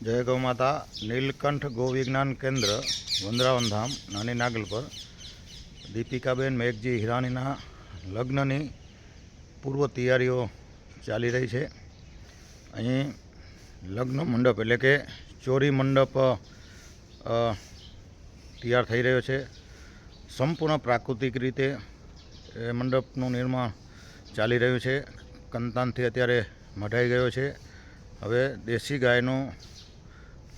જય ગૌ માતા નીલકંઠ ગૌ વિજ્ઞાન કેન્દ્ર, વંદરાવન ધામ, નાની નાગલ પર, દીપિકાબેન મેઘજી હિરાણીના લગ્નની પૂર્વ તૈયારીઓ ચાલી રહી છે. અહીં લગ્ન મંડપ એટલે કે ચોરી મંડપ તૈયાર થઈ રહ્યો છે. સંપૂર્ણ પ્રાકૃતિક રીતે એ મંડપનું નિર્માણ ચાલી રહ્યું છે. કંતાનથી અત્યારે મઢાઈ ગયો છે. હવે દેશી ગાયનું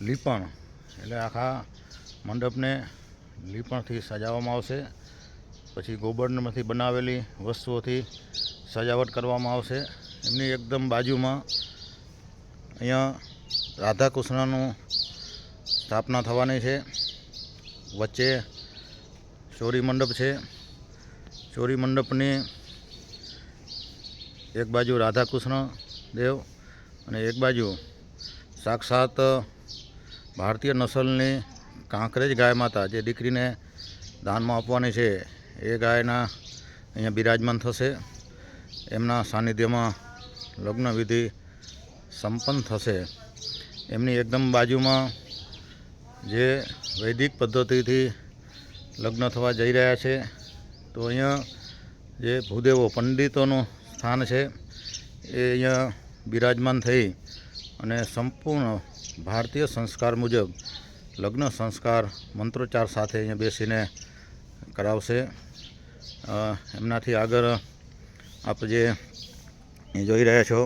લીપણ. એટલે આખા મંડપને લીપણથી સજાવવામાં આવશે. પછી ગોબરમાંથી બનાવેલી વસ્તુઓથી સજાવટ કરવામાં આવશે. એમની એકદમ બાજુમાં અહીંયા રાધા કૃષ્ણનું સ્થાપના થવાની છે. વચ્ચે ચોરી મંડપ છે. ચોરી મંડપની એક બાજુ રાધા કૃષ્ણ દેવ અને એક બાજુ સાક્ષાત ભારતીય નસલની કાંકરેજ ગાય માતા જે દીકરીને દાનમાં આપવાની છે, એ ગાયના અહીંયા બિરાજમાન થશે. એમના સાનિધ્યમાં લગ્ન વિધિ સંપન્ન થશે. એમની એકદમ બાજુમાં જે વૈદિક પદ્ધતિથી લગ્ન થવા જઈ રહ્યા છે, તો અહીંયા જે ભૂદેવો પંડિતોનું સ્થાન છે, એ અહીંયા બિરાજમાન થઈ અને સંપૂર્ણ ભારતીય સંસ્કાર મુજબ લગ્ન સંસ્કાર મંત્રોચ્ચાર સાથે અહીંયા બેસીને કરાવશે. એમનાથી આગળ આપ જે જોઈ રહ્યા છો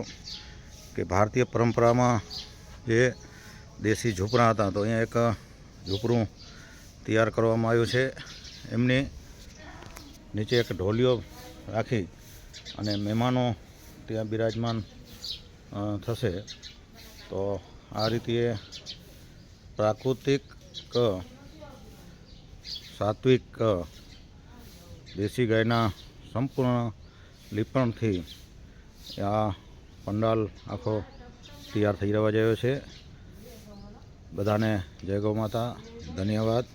કે ભારતીય પરંપરામાં જે દેશી ઝૂંપડા હતા, તો અહીંયા એક ઝૂંપડું તૈયાર કરવામાં આવ્યું છે. એમની નીચે એક ઢોલિયો રાખી અને મહેમાનો ત્યાં બિરાજમાન થશે. તો આ રીતે પ્રાકૃતિક સાત્વિક દેશી ગાયના સંપૂર્ણ લીપણથી આ પંડાલ આખો તૈયાર થઈ રહેવા જયો છે. બધાને જય ગૌ માતા, ધન્યવાદ.